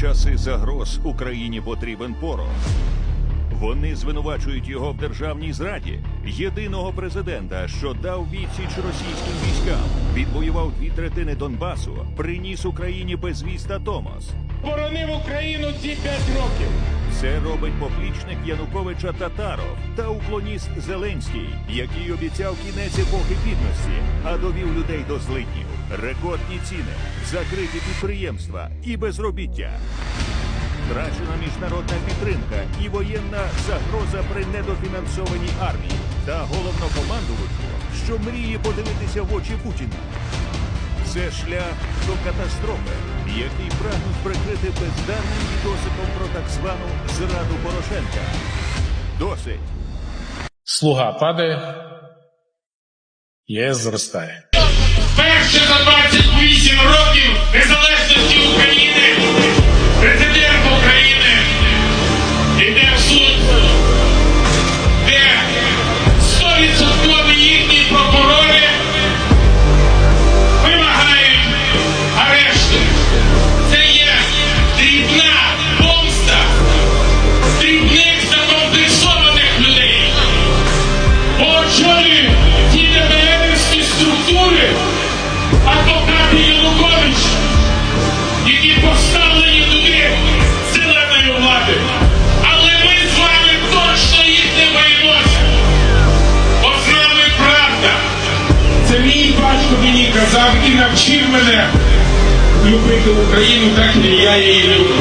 часи загроз Україні потрібен порох. Вони звинувачують його в державній зраді, єдиного президента, що дав відсіч російським військам, відвоював дві третини Донбасу, приніс Україні безвіз та Томос. боронив Україну ці п'ять років. Це робить поплічник Януковича Татаров та уклоніст Зеленський, який обіцяв кінець епохи бідності, а довів людей до злиднів. Рекордні ціни, закриті підприємства і безробіття. Втрачена міжнародна підтримка і воєнна загроза при недофінансованій армії та головнокомандувачу, що мріє подивитися в очі Путіна. Це шлях до катастрофи, який прагнуть прикрити бездарним відосиком про так звану зраду Порошенка. Досить. Слуга падає, ЄС зростає. Перше мені казав і навчив мене любити Україну так, як я її люблю.